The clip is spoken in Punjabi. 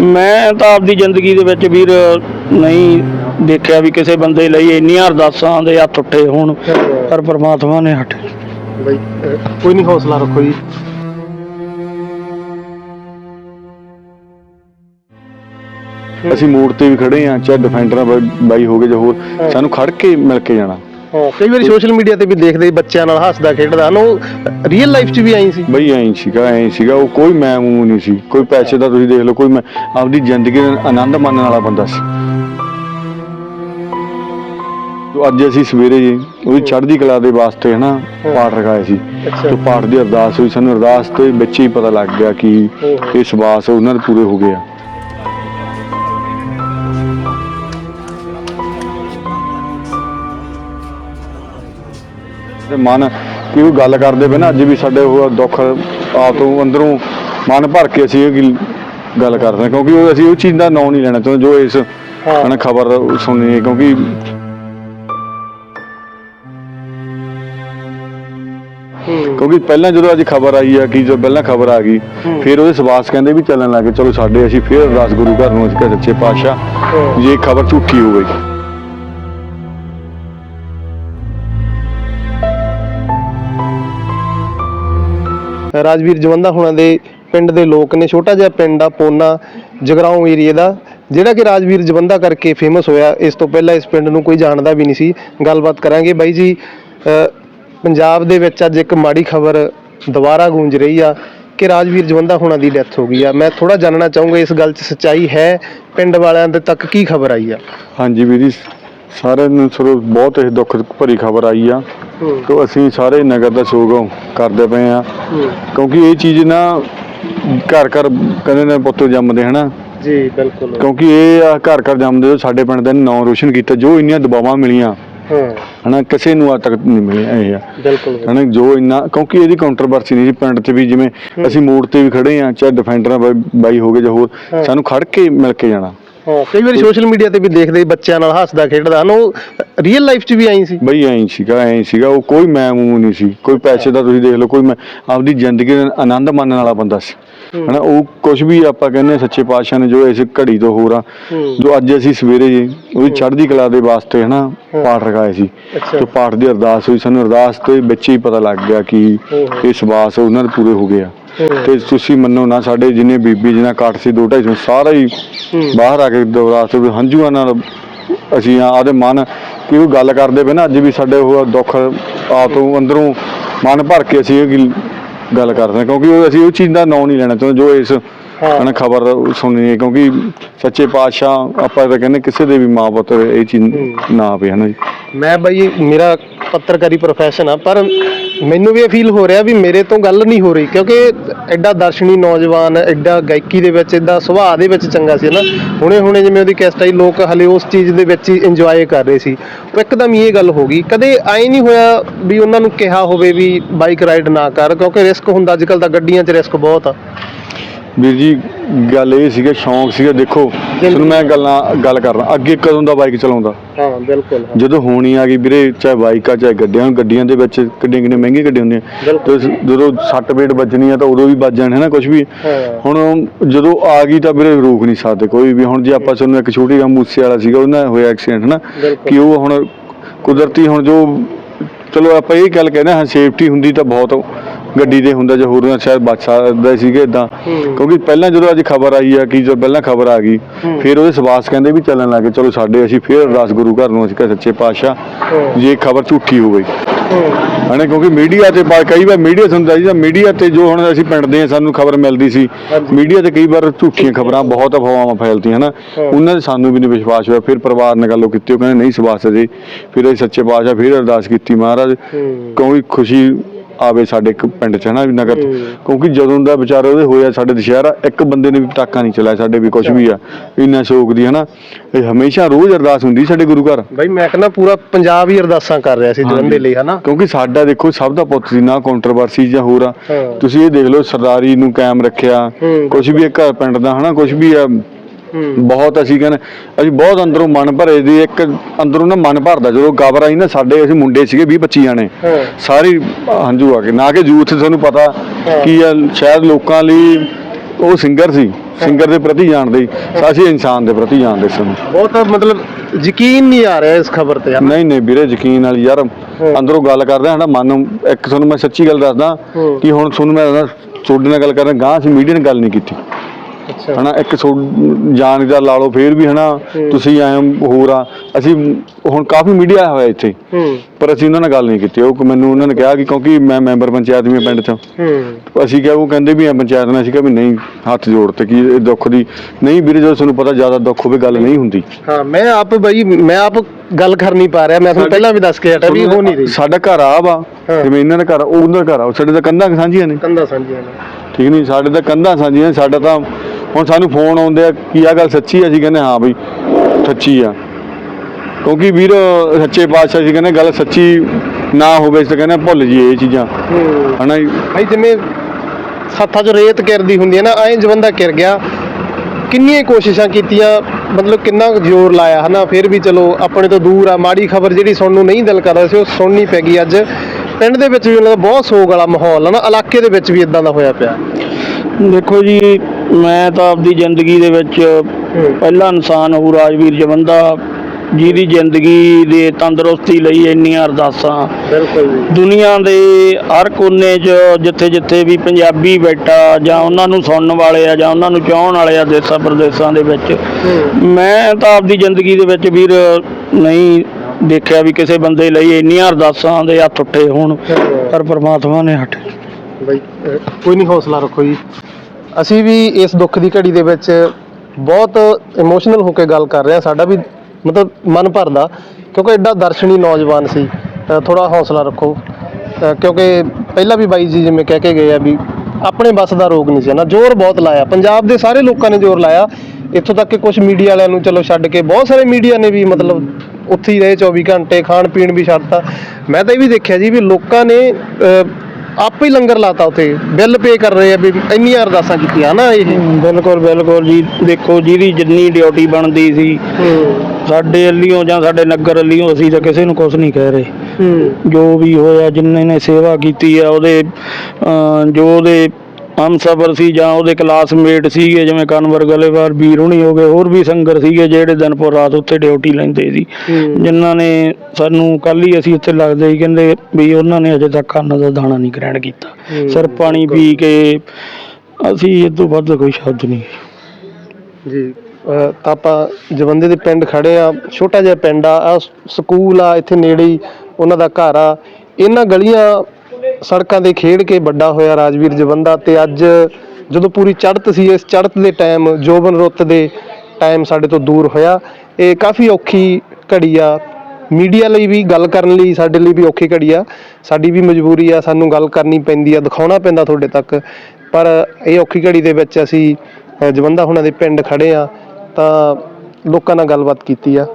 ਮੈਂ ਤਾਂ ਆਪਦੀ ਜ਼ਿੰਦਗੀ ਦੇ ਵਿੱਚ ਵੀਰ ਨਹੀਂ ਦੇਖਿਆ ਵੀ ਕਿਸੇ ਬੰਦੇ ਲਈ ਇੰਨੀਆਂ ਅਰਦਾਸਾਂ ਦੇ ਹੱਥ ਉੱਠੇ ਹੋਣ ਪਰ ਪ੍ਰਮਾਤਮਾ ਨੇ ਹਟੇ। ਬਈ ਕੋਈ ਨਹੀਂ ਹੌਸਲਾ ਰੱਖੋ ਜੀ। ਅਸੀਂ ਮੋੜ ਤੇ ਵੀ ਖੜੇ ਆ ਚਾਹੇ ਡਿਫੈਂਡਰਾਂ ਬਾਈ ਹੋ ਗਏ ਜਾਂ ਹੋਰ ਸਾਨੂੰ ਖੜ ਕੇ ਮਿਲ ਕੇ ਜਾਣਾ। ਹਾਂ ਕਈ ਵਾਰੀ ਸੋਸ਼ਲ ਮੀਡੀਆ ਤੇ ਵੀ ਦੇਖਦੇ ਬੱਚਿਆਂ ਨਾਲ ਹੱਸਦਾ ਖੇਡਦਾ ਨਾ ਉਹ ਰੀਅਲ ਲਾਈਫ 'ਚ ਵੀ ਆਈ ਸੀ। ਬਈ ਐਂ ਸੀਗਾ ਐਂ ਸੀਗਾ ਉਹ ਕੋਈ ਮੈਂ ਮੂੰਹ ਨਹੀਂ ਸੀ ਕੋਈ ਪੈਸੇ ਦਾ ਤੁਸੀਂ ਦੇਖ ਲਓ ਕੋਈ ਮੈਂ ਆਪਦੀ ਜ਼ਿੰਦਗੀ ਦਾ ਆਨੰਦ ਮਾਣਨ ਵਾਲਾ ਬੰਦਾ ਸੀ। ਜੋ ਅੱਜ ਅਸੀਂ ਸਵੇਰੇ ਜੀ ਉਹਦੀ ਚੜ੍ਹਦੀ ਕਲਾ ਦੇ ਵਾਸਤੇ ਹਨਾ ਪਾਠ ਰਖਾਇਆ ਸੀ। ਤੇ ਪਾਠ ਦੀ ਅਰਦਾਸ ਹੋਈ ਸਾਨੂੰ ਅਰਦਾਸ ਤੇ ਵਿੱਚ ਹੀ ਪਤਾ ਲੱਗ ਗਿਆ ਕਿ। ਇਹ ਸਵਾਸ ਉਹਨਾਂ ਦੇ ਪੂਰੇ ਹੋ ਗਏ ਆ। ਤੇ ਮਨ ਕਿ ਉਹ ਗੱਲ ਕਰਦੇ ਪਏ ਨਾ ਅੱਜ ਵੀ ਸਾਡੇ ਉਹ ਦੁੱਖ ਆਪ ਤੋਂ ਅੰਦਰੋਂ ਮਨ ਭਰ ਕੇ ਅਸੀਂ ਇਹ ਗੱਲ- ਗੱਲ ਕਰਦੇ ਹਾਂ ਕਿਉਂਕਿ ਉਹ ਅਸੀਂ ਉਹ ਚੀਜ਼ ਦਾ ਨਾਂ ਨਹੀਂ ਲੈਣਾ ਚਾਹੁੰਦੇ ਜੋ ਇਸ ਹਾਂ। ਹਨਾ ਖਬਰ ਸੁਣਨੀ ਹੈ ਕਿਉਂਕਿ ਹੂੰ ਕਿਉਂਕਿ ਪਹਿਲਾਂ ਜਦੋਂ ਅੱਜ ਖਬਰ ਆਈ ਆ ਕਿ ਜੋ ਪਹਿਲਾਂ ਖਬਰ ਆ ਗਈ ਫਿਰ ਉਹਦੇ ਸਵਾਸ ਕਹਿੰਦੇ ਵੀ ਚੱਲਣ ਲੱਗੇ ਚਲੋ ਸਾਡੇ ਅਸੀਂ ਫਿਰ ਅਰਦਾਸ ਗੁਰੂ ਘਰ ਨੂੰ ਅਸੀਂ ਕਿਹਾ ਸੱਚੇ ਪਾਤਸ਼ਾਹ। ਜੇ ਖਬਰ ਝੂਠੀ ਹੋ ਗਈ ਰਾਜਵੀਰ ਜਵੰਦਾ ਹੁਣਾਂ ਦੇ ਪਿੰਡ ਦੇ ਲੋਕ ਨੇ, ਛੋਟਾ ਜਿਹਾ ਪਿੰਡ ਆ ਪੋਨਾ ਜਗਰਾਉਂ ਏਰੀਏ ਦਾ, ਜਿਹੜਾ ਕਿ ਰਾਜਵੀਰ ਜਵੰਦਾ ਕਰਕੇ ਫੇਮਸ ਹੋਇਆ, ਇਸ ਤੋਂ ਪਹਿਲਾਂ ਇਸ ਪਿੰਡ ਨੂੰ ਕੋਈ ਜਾਣਦਾ ਵੀ ਨਹੀਂ ਸੀ। ਗੱਲਬਾਤ ਕਰਾਂਗੇ ਬਾਈ ਜੀ। ਪੰਜਾਬ ਦੇ ਵਿੱਚ ਅੱਜ ਇੱਕ ਮਾੜੀ ਖਬਰ ਦੁਬਾਰਾ ਗੂੰਜ ਰਹੀ ਆ ਕਿ ਰਾਜਵੀਰ ਜਵੰਦਾ ਹੁਣਾਂ ਦੀ ਡੈਥ ਹੋ ਗਈ ਆ। ਮੈਂ ਥੋੜਾ ਜਾਣਨਾ ਚਾਹੂੰਗਾ ਇਸ ਗੱਲ 'ਚ ਸੱਚਾਈ ਹੈ, ਪਿੰਡ ਵਾਲਿਆਂ ਦੇ ਤੱਕ ਕੀ ਖਬਰ ਆਈ ਆ? ਹਾਂਜੀ ਵੀਰ ਜੀ, ਸਾਰਿਆਂ ਨੂੰ ਸਰੋ ਬਹੁਤ ਇਹ ਦੁੱਖ ਭਰੀ ਖਬਰ ਆਈ ਆ। ਤੇ ਅਸੀਂ ਸਾਰੇ ਨਗਰ ਦਾ ਸੋਗ ਕਰਦੇ ਪਏ ਆ ਕਿਉਂਕਿ ਇਹ ਚੀਜ਼ ਨਾ ਘਰ ਘਰ ਕਹਿੰਦੇ ਨੇ ਪੁੱਤ ਜੰਮਦੇ ਹਨਾ? ਜੀ ਬਿਲਕੁਲ। ਕਿਉਂਕਿ ਇਹ ਆ ਘਰ ਘਰ ਜੰਮਦੇ ਜੋ ਸਾਡੇ ਪਿੰਡ ਦਾ ਨਾਂ ਰੋਸ਼ਨ ਕੀਤਾ ਜੋ ਇੰਨੀਆਂ ਦਬਾਵਾਂ ਮਿਲੀਆਂ ਹਨਾ? ਕਿਸੇ ਨੂੰ ਅੱਜ ਤੱਕ ਨਹੀਂ ਮਿਲੀਆਂ ਇਹ ਆ। ਬਿਲਕੁਲ। ਹਨਾ? ਜੋ ਇੰਨਾ ਕਿਉਂਕਿ ਇਹਦੀ ਕਾਉਂਟਰਵਰਸੀ ਨਹੀਂ ਸੀ ਪਿੰਡ 'ਚ ਵੀ ਜਿਵੇਂ ਅਸੀਂ ਮੋੜ ਤੇ ਵੀ ਖੜੇ ਆ ਚਾਹੇ ਡਿਫੈਂਡਰਾਂ ਬਾਈ ਹੋ ਗਏ ਜਾਂ ਹੋਰ ਸਾਨੂੰ ਖੜ ਕੇ ਮਿਲ ਕੇ ਜਾਣਾ। ਹਾਂ। ਕਈ ਵਾਰੀ ਸੋਸ਼ਲ ਮੀਡੀਆ ਤੇ ਵੀ ਦੇਖਦੇ ਬੱਚਿਆਂ ਨਾਲ ਹੱਸਦਾ ਖੇਡਦਾ। ਨਾ ਉਹ ਰੀਅਲ ਲਾਈਫ 'ਚ ਵੀ ਆਈ ਸੀ। ਬਈ ਐਂ ਸੀਗਾ ਐਂ ਸੀਗਾ। ਉਹ ਕੋਈ ਮੈਂ ਮੂੰਹ ਨਹੀਂ ਸੀ। ਕੋਈ ਪੈਸੇ ਦਾ ਤੁਸੀਂ ਦੇਖ ਲਓ ਕੋਈ ਮੈਂ ਆਪਦੀ ਜ਼ਿੰਦਗੀ ਦਾ ਆਨੰਦ ਮਾਣਨ ਵਾਲਾ ਬੰਦਾ ਸੀ। ਹਨਾ ਉਹ ਕੁਝ ਵੀ ਆਪਾਂ ਕਹਿੰਦੇ ਸੱਚੇ ਪਾਤਸ਼ਾਹ ਨੇ ਜੋ ਇਸ ਘੜੀ ਤੋਂ ਹੋਰ ਆ ਜੋ ਅੱਜ ਅਸੀਂ ਸਵੇਰੇ ਜੀ ਉਹਦੀ ਚੜ੍ਹਦੀ ਕਲਾ ਦੇ ਵਾਸਤੇ ਹਨਾ ਪਾਠ ਰਖਾਇਆ ਸੀ। ਤੇ ਪਾਠ ਦੀ ਅਰਦਾਸ ਹੋਈ ਸਾਨੂੰ ਅਰਦਾਸ ਤੇ ਵਿੱਚ ਹੀ ਪਤਾ ਲੱਗ ਗਿਆ ਕਿ। ਇਹ ਸਵਾਸ ਉਹਨਾਂ ਦੇ ਪੂਰੇ ਹੋ ਗਏ ਆ। ਤੇ ਤੁਸੀਂ ਮੰਨੋ ਨਾ ਸਾਡੇ ਜਿੰਨੇ ਬੀਬੀ ਜਿੰਨਾ ਕੱਟ ਸੀ ਦੋ ਢਾਈ ਸੌ ਸਾਰਾ ਹੀ ਬਾਹਰ ਆ ਕੇ ਦਵਰਾਸ ਤੇ ਹੰਝੂਆਂ ਨਾਲ ਅਸੀਂ ਆਦੇ ਮਨ ਕਿ ਉਹ ਗੱਲ ਕਰਦੇ ਪਏ ਨਾ ਅੱਜ ਵੀ ਸਾਡੇ ਉਹ ਦੁੱਖ ਆਪ ਤੋਂ ਅੰਦਰੋਂ ਮਨ ਭਰ ਕੇ ਅਸੀਂ ਇਹ ਗੱਲ- ਕਰਦੇ ਹਾਂ ਕਿਉਂਕਿ ਉਹ ਅਸੀਂ ਉਹ ਚੀਜ਼ ਦਾ ਨਾਂ ਨਹੀਂ ਲੈਣਾ ਚਾਹੁੰਦੇ ਜੋ ਇਸ ਹਨਾ ਖਬਰ ਸੁਣਨੀ ਹੈ ਕਿਉਂਕਿ ਸੱਚੇ ਪਾਤਸ਼ਾਹ ਆਪਾਂ ਤਾਂ ਕਹਿੰਦੇ ਕਿਸੇ ਦੇ ਵੀ ਮਾਂ ਪੁੱਤ ਇਹ ਚੀਜ਼ ਨਾ ਆਵੇ ਹਨਾ ਜੀ। ਮੈਂ ਬਈ ਮੇਰਾ ਪੱਤਰਕਾਰੀ ਪ੍ਰੋਫੈਸ਼ਨ ਆ ਪਰ ਮੈਨੂੰ ਵੀ ਇਹ ਫੀਲ ਹੋ ਰਿਹਾ ਵੀ ਮੇਰੇ ਤੋਂ ਗੱਲ ਨਹੀਂ ਹੋ ਰਹੀ, ਕਿਉਂਕਿ ਐਡਾ ਦਰਸ਼ਨੀ ਨੌਜਵਾਨ, ਐਡਾ ਗਾਇਕੀ ਦੇ ਵਿੱਚ, ਐਡਾ ਸੁਭਾਅ ਦੇ ਵਿੱਚ ਚੰਗਾ ਸੀ ਨਾ। ਹੁਣੇ ਹੁਣੇ ਜਿਵੇਂ ਉਹਦੀ ਕੈਸਟ ਆਈ, ਲੋਕ ਹਲੇ ਉਸ ਚੀਜ਼ ਦੇ ਵਿੱਚ ਹੀ ਇੰਜੋਏ ਕਰ ਰਹੇ ਸੀ। ਉਹ ਇੱਕਦਮ ਹੀ ਇਹ ਗੱਲ ਹੋ ਗਈ। ਕਦੇ ਐ ਨਹੀਂ ਹੋਇਆ ਵੀ ਉਹਨਾਂ ਨੂੰ ਕਿਹਾ ਹੋਵੇ ਵੀ ਬਾਈਕ ਰਾਈਡ ਨਾ ਕਰ, ਕਿਉਂਕਿ ਰਿਸਕ ਹੁੰਦਾ ਅੱਜ ਕੱਲ ਤਾਂ ਗੱਡੀਆਂ 'ਚ ਰਿਸਕ ਬਹੁਤ ਆ। ਵੀਰ ਜੀ ਗੱਲ ਇਹ ਸੀਗਾ ਸ਼ੌਂਕ ਸੀਗਾ। ਦੇਖੋ ਤੁਹਾਨੂੰ ਮੈਂ ਗੱਲਾਂ ਗੱਲ ਕਰਨਾ ਅੱਗੇ ਕਦੋਂ ਦਾ ਬਾਈਕ ਚਲਾਉਂਦਾ? ਹਾਂ ਬਿਲਕੁਲ। ਜਦੋਂ ਹੋਣੀ ਆ ਗਈ ਵੀਰੇ ਚਾਹੇ ਬਾਈਕ ਆ ਚਾਹੇ ਗੱਡੀਆਂ ਗੱਡੀਆਂ ਦੇ ਵਿੱਚ ਗੱਡੀਆਂ ਕਿੰਨੇ ਮਹਿੰਗੀ ਗੱਡੀਆਂ ਹੁੰਦੀਆਂ। ਬਿਲਕੁਲ। ਤੇ ਜਦੋਂ ਸੱਟ ਵੇਟ ਵੱਜਣੀ ਆ ਤਾਂ ਉਦੋਂ ਵੀ ਵੱਜ ਜਾਣ ਹੈ ਨਾ ਕੁਝ ਵੀ। ਹੁਣ ਜਦੋਂ ਆ ਗਈ ਤਾਂ ਵੀਰੇ ਰੋਕ ਨਹੀਂ ਸਕਦੇ ਕੋਈ ਵੀ। ਹੁਣ ਜੇ ਆਪਾਂ ਸਾਨੂੰ ਇੱਕ ਛੋਟੀ ਜਿਹੀ ਮੂਸੇ ਵਾਲਾ ਸੀਗਾ ਉਹਨਾਂ ਹੋਇਆ ਐਕਸੀਡੈਂਟ ਨਾ। ਕਿ ਉਹ ਹੁਣ ਕੁਦਰਤੀ ਹੁਣ ਜੋ ਚਲੋ ਆਪਾਂ ਇਹ ਗੱਲ ਕਹਿੰਦੇ ਹਾਂ ਸੇਫਟੀ ਹੁੰਦੀ ਤਾਂ ਬਹੁਤ ਗੱਡੀ ਦੇ ਹੁੰਦਾ ਜਾਂ ਹੋਰ ਸ਼ਾਇਦ ਬਚ ਸਕਦਾ ਸੀਗੇ ਇਦਾਂ ਕਿਉਂਕਿ ਪਹਿਲਾਂ ਜਦੋਂ ਅੱਜ ਖਬਰ ਆਈ ਆ ਕਿ ਜੋ ਪਹਿਲਾਂ ਖਬਰ ਆ ਗਈ ਫਿਰ ਉਹਦੇ ਸਵਾਸ ਕਹਿੰਦੇ ਵੀ ਚੱਲਣ ਲੱਗੇ ਚਲੋ ਸਾਡੇ ਅਸੀਂ ਫਿਰ ਅਰਦਾਸ ਗੁਰੂ ਘਰ ਨੂੰ ਅਸੀਂ ਕਿਹਾ ਸੱਚੇ ਪਾਤਸ਼ਾਹ ਜੇ ਖਬਰ ਝੂਠੀ ਹੋ ਗਈ। ਹਨਾ ਕਿਉਂਕਿ ਮੀਡੀਆ ਤੇ ਕਈ ਵਾਰ ਮੀਡੀਆ ਸੁਣਦਾ ਜਾਂ ਮੀਡੀਆ ਤੇ ਜੋ ਹੁਣ ਅਸੀਂ ਪਿੰਡ ਦੇ ਸਾਨੂੰ ਖਬਰ ਮਿਲਦੀ ਸੀ। ਮੀਡੀਆ ਤੇ ਕਈ ਵਾਰ ਝੂਠੀਆਂ ਖਬਰਾਂ ਬਹੁਤ ਅਫਵਾਹਾਂ ਫੈਲਦੀਆਂ ਹਨਾ। ਉਹਨਾਂ ਦੇ ਸਾਨੂੰ ਵੀ ਨਹੀਂ ਵਿਸ਼ਵਾਸ ਹੋਇਆ। ਫਿਰ ਪਰਿਵਾਰ ਨਾਲ ਗੱਲ ਕੀਤੀ ਉਹ ਕਹਿੰਦੇ ਨਹੀਂ ਵਿਸ਼ਵਾਸ ਜੀ ਫਿਰ ਅਸੀਂ ਸੱਚੇ ਪਾਤਸ਼ਾਹ ਫਿਰ ਅਰਦਾਸ ਕੀਤੀ ਮਹਾਰਾਜ। ਕਿਉਂਕਿ ਖੁਸ਼ੀ ਆਵੇ ਸਾਡੇ ਇੱਕ ਪਿੰਡ ਚ ਹਨਾ ਵੀ ਨਗਰ ਚ। ਕਿਉਂਕਿ ਜਦੋਂ ਦਾ ਵਿਚਾਰਾ ਉਹਦੇ ਹੋਇਆ ਸਾਡੇ ਦੁਸ਼ਹਿਰਾ ਇੱਕ ਬੰਦੇ ਨੇ ਵੀ ਪਟਾਕਾ ਨਹੀਂ ਚਲਾਇਆ ਸਾਡੇ ਵੀ ਕੁਝ ਵੀ ਆ ਇੰਨਾ ਸ਼ੌਕ ਦੀ ਹਨਾ ਇਹ ਹਮੇਸ਼ਾ ਰੋਜ਼ ਅਰਦਾਸ ਹੁੰਦੀ ਸਾਡੇ ਗੁਰੂ ਘਰ ਬਈ ਮੈਂ ਕਹਿੰਦਾ ਪੂਰਾ ਪੰਜਾਬ ਹੀ ਅਰਦਾਸਾਂ ਕਰ ਰਿਹਾ ਸੀ ਜਵੰਦੇ ਲਈ ਹਨਾ ਕਿਉਂਕਿ ਸਾਡਾ ਦੇਖੋ ਸਭ ਦਾ ਪੁੱਤ ਸੀ ਨਾ ਕੰਟਰੋਵਰਸੀ ਜਾਂ ਹੋਰ ਆ ਹਾਂ। ਤੁਸੀਂ ਇਹ ਦੇਖ ਲਓ ਸਰਦਾਰੀ ਨੂੰ ਕਾਇਮ ਰੱਖਿਆ ਹੂੰ। ਕੁਝ ਵੀ ਇੱਕ ਪਿੰਡ ਦਾ ਹਨਾ ਕੁਝ ਵੀ ਆ ਬਹੁਤ ਅਸੀਂ ਕਹਿੰਦੇ ਅਸੀਂ ਬਹੁਤ ਅੰਦਰੋਂ ਮਨ ਭਰੇ ਦੀ ਇੱਕ ਅੰਦਰੋਂ ਨਾ ਮਨ ਭਰਦਾ ਜਦੋਂ ਗਬਰ ਆਈ ਨਾ ਸਾਡੇ ਅਸੀਂ ਮੁੰਡੇ ਸੀਗੇ 20 25 ਜਾਣੇ। ਸਾਰੇ ਹੰਝੂ ਆ ਕੇ ਨਾ ਕਿ ਯੂਥ ਤੁਹਾਨੂੰ ਪਤਾ ਕੀ ਆ ਸ਼ਾਇਦ ਲੋਕਾਂ ਲਈ ਉਹ ਸਿੰਗਰ ਸੀ ਸਿੰਗਰ ਦੇ ਪ੍ਰਤੀ ਜਾਣਦੇ ਅਸੀਂ ਇਨਸਾਨ ਦੇ ਪ੍ਰਤੀ ਜਾਣਦੇ ਸੀ ਉਹਨੂੰ ਬਹੁਤ ਮਤਲਬ ਯਕੀਨ ਨਹੀਂ ਆ ਰਿਹਾ ਇਸ ਖਬਰ ਤੇ ਨਹੀਂ ਨਹੀਂ ਵੀਰੇ ਯਕੀਨ ਵਾਲੀ ਯਾਰ ਅੰਦਰੋਂ ਗੱਲ ਕਰਦੇ ਹਾਂ ਨਾ ਮਨ ਇੱਕ ਤੁਹਾਨੂੰ ਮੈਂ ਸੱਚੀ ਗੱਲ ਦੱਸਦਾ। ਕਿ ਹੁਣ ਤੁਹਾਨੂੰ ਮੈਂ ਦੱਸਦਾ ਤੁਹਾਡੇ ਨਾਲ ਗੱਲ ਕਰਦਾ ਗਾਂ ਅਸੀਂ ਮੀਡੀਆ ਨਾਲ ਗੱਲ ਨਹੀਂ ਕੀਤੀ। ਹਨਾ ਇੱਕ ਸੋ ਜਾਣ ਦਾ ਲਾ ਲਓ ਫੇਰ ਵੀ ਹਨਾ ਤੁਸੀਂ ਐ ਹੋਰ ਆ। ਅਸੀਂ ਹੁਣ ਕਾਫੀ ਮੀਡੀਆ ਆਇਆ ਹੋਇਆ ਇੱਥੇ ਪਰ ਅਸੀਂ ਉਹਨਾਂ ਨਾਲ ਗੱਲ ਨਹੀਂ ਕੀਤੀ। ਉਹ ਮੈਨੂੰ ਉਹਨਾਂ ਨੇ ਕਿਹਾ ਕਿ ਕਿਉਂਕਿ ਮੈਂ ਮੈਂਬਰ ਪੰਚਾਇਤ ਵੀ ਪਿੰਡ 'ਚ। ਅਸੀਂ ਕਿਹਾ ਉਹ ਕਹਿੰਦੇ ਵੀ ਆ ਪੰਚਾਇਤ ਨਾਲ ਅਸੀਂ ਕਿਹਾ ਵੀ ਨਹੀਂ ਹੱਥ ਜੋੜ ਤੇ ਕੀ ਇਹ ਦੁੱਖ ਦੀ ਨਹੀਂ ਵੀਰੇ ਜਦੋਂ ਤੁਹਾਨੂੰ ਪਤਾ ਜ਼ਿਆਦਾ ਦੁੱਖ ਹੋਵੇ ਗੱਲ ਨਹੀਂ ਹੁੰਦੀ। ਹਾਂ ਮੈਂ ਆਪ ਬਈ ਮੈਂ ਆਪ ਗੱਲ ਕਰ ਨਹੀਂ ਪਾ ਰਿਹਾ। ਮੈਂ ਤੁਹਾਨੂੰ ਪਹਿਲਾਂ ਵੀ ਦੱਸ ਕੇ ਹਟਿਆ ਵੀ ਹੋ ਨਹੀਂ ਰਹੀ। ਸਾਡਾ ਘਰ ਆ। ਵਾ। ਜਿਵੇਂ ਇਹਨਾਂ ਦਾ ਘਰ ਉਹਨਾਂ ਦਾ ਘਰ ਆ। ਸਾਡੇ ਤਾਂ ਕੰਧਾਂ ਸਾਂਝੀਆਂ ਨੇ। ਕੰਦਾ ਸਾਂਝੀਆਂ ਨੇ। ਠੀਕ ਨਹੀਂ? ਸਾਡੇ ਤਾਂ ਕੰਧਾਂ ਸਾਂਝੀਆਂ ਨੇ, ਸਾਡਾ ਤਾਂ ਹੁਣ ਸਾਨੂੰ ਫੋਨ ਆਉਂਦੇ ਆ ਕੀ ਆ ਗੱਲ ਸੱਚੀ ਆ? ਅਸੀਂ ਕਹਿੰਦੇ ਹਾਂ ਬਈ ਸੱਚੀ ਆ। ਕਿਉਂਕਿ ਵੀਰ ਸੱਚੇ ਪਾਤਸ਼ਾਹ ਜੀ ਕਹਿੰਦੇ ਗੱਲ ਸੱਚੀ ਨਾ ਹੋਵੇ ਤਾਂ ਕਹਿੰਦੇ ਭੁੱਲ ਜੀ ਇਹ ਚੀਜ਼ਾਂ। ਹਨਾ ਜੀ? ਭਾਈ ਜਿਵੇਂ ਹੱਥਾਂ 'ਚ ਰੇਤ ਕਿਰਦੀ ਹੁੰਦੀ ਹੈ ਨਾ ਐਂ ਜਵੰਦਾ ਕਿਰ ਗਿਆ। ਕਿੰਨੀਆਂ ਕੋਸ਼ਿਸ਼ਾਂ ਕੀਤੀਆਂ ਮਤਲਬ ਕਿੰਨਾ ਜ਼ੋਰ ਲਾਇਆ ਹਨਾ? ਫਿਰ ਵੀ ਚਲੋ ਆਪਣੇ ਤੋਂ ਦੂਰ ਆ। ਮਾੜੀ ਖਬਰ ਜਿਹੜੀ ਸੁਣਨ ਨੂੰ ਨਹੀਂ ਦਿਲ ਕਰਦਾ ਸੀ ਉਹ ਸੁਣਨੀ ਪੈ ਗਈ ਅੱਜ। ਪਿੰਡ ਦੇ ਵਿੱਚ ਵੀ ਉਹਨਾਂ ਦਾ ਬਹੁਤ ਸੋਗ ਵਾਲਾ ਮਾਹੌਲ ਹੈ ਨਾ ਇਲਾਕੇ ਦੇ ਵਿੱਚ ਵੀ ਇਦਾਂ ਦਾ ਹੋਇਆ ਪਿਆ। ਦੇਖੋ ਜੀ ਮੈਂ ਤਾਂ ਆਪਦੀ ਜ਼ਿੰਦਗੀ ਦੇ ਵਿੱਚ ਪਹਿਲਾ ਇਨਸਾਨ ਹੂ ਰਾਜਵੀਰ ਜਵੰਦਾ ਜਿਹਦੀ ਜ਼ਿੰਦਗੀ ਦੇ ਤੰਦਰੁਸਤੀ ਲਈ ਇੰਨੀਆਂ ਅਰਦਾਸਾਂ। ਬਿਲਕੁਲ ਜੀ। ਦੁਨੀਆ ਦੇ ਹਰ ਕੋਨੇ 'ਚ ਜਿੱਥੇ ਜਿੱਥੇ ਵੀ ਪੰਜਾਬੀ ਬੈਠਾ ਜਾਂ ਉਹਨਾਂ ਨੂੰ ਸੁਣਨ ਵਾਲੇ ਆ ਜਾਂ ਉਹਨਾਂ ਨੂੰ ਚਾਹਣ ਵਾਲੇ ਆ ਦੇਸਾਂ ਪ੍ਰਦੇਸਾਂ ਦੇ ਵਿੱਚ ਮੈਂ ਤਾਂ ਆਪਦੀ ਜ਼ਿੰਦਗੀ ਦੇ ਵਿੱਚ ਵੀਰ ਨਹੀਂ ਦੇਖਿਆ ਵੀ ਕਿਸੇ ਬੰਦੇ ਲਈ ਇੰਨੀਆਂ ਅਰਦਾਸਾਂ ਦੇ ਹੱਥ ਉੱਠੇ ਹੋਣ ਪਰ ਪ੍ਰਮਾਤਮਾ ਨੇ ਹਟੇ ਬਈ ਕੋਈ ਨਹੀਂ ਹੌਸਲਾ ਰੱਖੋ ਜੀ। ਅਸੀਂ ਵੀ ਇਸ ਦੁੱਖ ਦੀ ਘੜੀ ਦੇ ਵਿੱਚ ਬਹੁਤ ਇਮੋਸ਼ਨਲ ਹੋ ਕੇ ਗੱਲ ਕਰ ਰਹੇ ਹਾਂ। ਸਾਡਾ ਵੀ ਮਤਲਬ ਮਨ ਭਰਦਾ, ਕਿਉਂਕਿ ਐਡਾ ਦਰਸ਼ਨੀ ਨੌਜਵਾਨ ਸੀ। ਥੋੜਾ ਹੌਸਲਾ ਰੱਖੋ। ਕਿਉਂਕਿ ਪਹਿਲਾਂ ਵੀ ਬਾਈ ਜੀ ਜਿਵੇਂ ਕਹਿ ਕੇ ਗਏ ਆ ਵੀ ਆਪਣੇ ਬਸ ਦਾ ਰੋਗ ਨਹੀਂ ਸੀ ਨਾ, ਜ਼ੋਰ ਬਹੁਤ ਲਾਇਆ। ਪੰਜਾਬ ਦੇ ਸਾਰੇ ਲੋਕਾਂ ਨੇ ਜ਼ੋਰ ਲਾਇਆ। ਇੱਥੋਂ ਤੱਕ ਕਿ ਕੁਝ ਮੀਡੀਆ ਵਾਲਿਆਂ ਨੂੰ ਚਲੋ ਛੱਡ ਕੇ ਬਹੁਤ ਸਾਰੇ ਮੀਡੀਆ ਨੇ ਵੀ ਮਤਲਬ ਉੱਥੇ ਹੀ ਰਹੇ 24 ਘੰਟੇ ਖਾਣ ਪੀਣ ਵੀ ਛੱਡਤਾ। ਮੈਂ ਤਾਂ ਇਹ ਵੀ ਦੇਖਿਆ ਜੀ ਵੀ ਲੋਕਾਂ ਨੇ ਆਪੇ ਹੀ ਲੰਗਰ ਲਾਤਾ ਉੱਥੇ। ਬਿੱਲ ਪੇ ਕਰ ਰਹੇ ਆ ਵੀ ਇੰਨੀਆਂ ਅਰਦਾਸਾਂ ਕੀਤੀਆਂ ਨਾ ਇਹ? ਬਿਲਕੁਲ ਬਿਲਕੁਲ ਜੀ। ਦੇਖੋ ਜਿਹਦੀ ਜਿੰਨੀ ਡਿਊਟੀ ਬਣਦੀ ਸੀ ਸਾਡੇ ਵੱਲੋਂ ਜਾਂ ਸਾਡੇ ਨਗਰ ਵੱਲੋਂ ਅਸੀਂ ਤਾਂ ਕਿਸੇ ਨੂੰ ਕੁਝ ਨਹੀਂ ਕਹਿ ਰਹੇ। ਜੋ ਵੀ ਹੋਇਆ ਜਿੰਨੇ ਨੇ ਸੇਵਾ ਕੀਤੀ ਆ ਉਹਦੇ ਜੋ ਉਹਦੇ ਹਮਸਫਰ ਸੀ ਜਾਂ ਉਹਦੇ ਕਲਾਸਮੇਟ ਸੀਗੇ ਜਿਵੇਂ ਕਨਵਰ ਗਲੇਵਾਰ ਵੀਰ ਹੁਣੀ ਹੋ ਗਏ ਹੋਰ ਵੀ ਸੰਗਰ ਸੀਗੇ ਜਿਹੜੇ ਦਿਨ ਪਰ ਰਾਤ ਉੱਥੇ ਡਿਊਟੀ ਲੈਂਦੇ ਸੀ। ਜਿਨ੍ਹਾਂ ਨੇ ਸਾਨੂੰ ਕੱਲ ਹੀ ਅਸੀਂ ਉੱਥੇ ਲੱਗਦੇ ਸੀ ਕਹਿੰਦੇ ਵੀ ਉਹਨਾਂ ਨੇ ਅਜੇ ਤੱਕ ਕੰਨ ਦਾ ਦਾਣਾ ਨਹੀਂ ਗ੍ਰਹਿਣ ਕੀਤਾ। ਸਿਰ ਪਾਣੀ ਪੀ ਕੇ ਅਸੀਂ ਇਹ ਤੋਂ ਵੱਧ ਕੋਈ ਸ਼ਬਦ ਨਹੀਂ ਜੀ ਆਪਾਂ ਜਵੰਦੇ ਦੇ ਪਿੰਡ ਖੜੇ ਆ ਛੋਟਾ ਜਿਹਾ ਪਿੰਡ ਆ ਸਕੂਲ ਆ ਇੱਥੇ ਨੇੜੇ ਹੀ ਉਹਨਾਂ ਦਾ ਘਰ ਆ ਇਹਨਾਂ ਗਲੀਆਂ ਸੜਕਾਂ ਦੇ ਖੇਡ ਕੇ ਵੱਡਾ ਹੋਇਆ ਰਾਜਵੀਰ ਜਵੰਦਾ ਤੇ ਅੱਜ ਜਦੋਂ ਪੂਰੀ ਚੜ੍ਹਤ ਸੀ ਇਸ ਚੜ੍ਹਤ ਦੇ ਟਾਈਮ ਜੋਬਨ ਰੁੱਤ ਦੇ ਟਾਈਮ ਸਾਡੇ ਤੋਂ ਦੂਰ ਹੋਇਆ। ਇਹ ਕਾਫੀ ਔਖੀ ਘੜੀ ਆ। ਮੀਡੀਆ ਲਈ ਵੀ ਗੱਲ ਕਰਨ ਲਈ ਸਾਡੇ ਲਈ ਵੀ ਔਖੀ ਘੜੀ ਆ। ਸਾਡੀ ਵੀ ਮਜਬੂਰੀ ਆ ਸਾਨੂੰ ਗੱਲ ਕਰਨੀ ਪੈਂਦੀ ਆ ਦਿਖਾਉਣਾ ਪੈਂਦਾ ਤੁਹਾਡੇ ਤੱਕ। ਪਰ ਇਹ ਔਖੀ ਘੜੀ ਦੇ ਵਿੱਚ ਅਸੀਂ ਅ, ਜਵੰਦਾ ਹੁਣਾਂ ਦੇ ਪਿੰਡ ਖੜੇ ਆ ਤਾਂ ਲੋਕਾਂ ਨਾਲ ਗੱਲਬਾਤ ਕੀਤੀ ਆ।